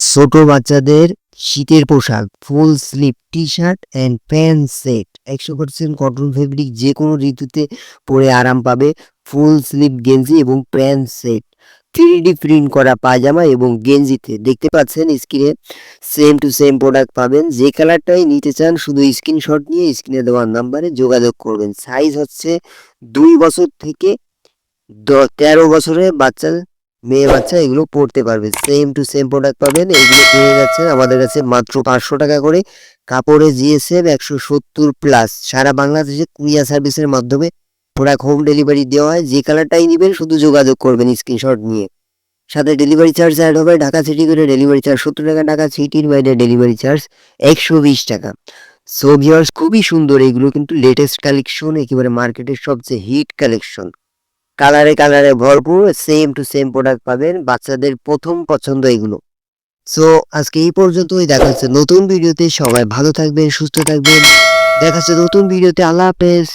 ছোট বাচ্চাদের শীতের পোশাক, full sleeve T shirt and pant set. একশো পার্সেন্ট কটন ফেব্রিক যে কোনো ঋতুতে পরে আরাম পাবে ফুল স্লিপ, গেঞ্জি এবং pant set. Three D print করা পায়জামা এবং গেঞ্জিতে দেখতে পাচ্ছেন স্ক্রিনে সেম টু সেম প্রোডাক্ট পাবেন। যে কালারটাই নিতে চান শুধু স্ক্রিনশট নিয়ে স্ক্রিনে দেওয়ার নাম্বারে যোগাযোগ করবেন। সাইজ হচ্ছে দুই বছর থেকে তেরো বছরের বাচ্চা মেয়ে বাচ্চা এগুলো পড়তে পারবে। সেম টু সেম প্রোডাক্ট পাবেন, এগুলো পেয়ে যাচ্ছে আমাদের কাছে মাত্র পাঁচশো টাকা করে। কাপড়ে জিএসএম একশো সত্তর প্লাস সারা বাংলাদেশে কুরিয়ার সার্ভিসের মাধ্যমে প্রোডাক্ট হোম ডেলিভারি দেওয়া হয়। যে কালারটাই নেবেন, শুধু যোগাযোগ করবেন স্ক্রিনশট নিয়ে। সাথে ডেলিভারি চার্জ অ্যাড হবে। ঢাকা সিটি করে ডেলিভারি চার্জ সত্তর টাকা, ঢাকা সিটির বাইরে ডেলিভারি চার্জ একশো বিশ টাকা। সো ভিউয়ার্স খুবই সুন্দর এগুলো কিন্তু লেটেস্ট কালেকশন একেবারে মার্কেটের সবচেয়ে হিট কালেকশন কালারে কালারে ভরপুর সেম টু সেম প্রোডাক্ট পাবেন। বাচ্চাদের প্রথম পছন্দ এগুলো। সো আজকে এই পর্যন্তই। দেখা হচ্ছে নতুন ভিডিওতে সবাই ভালো থাকবেন, সুস্থ থাকবেন। দেখা হচ্ছে নতুন ভিডিওতে আল্লাহ হাফেজ।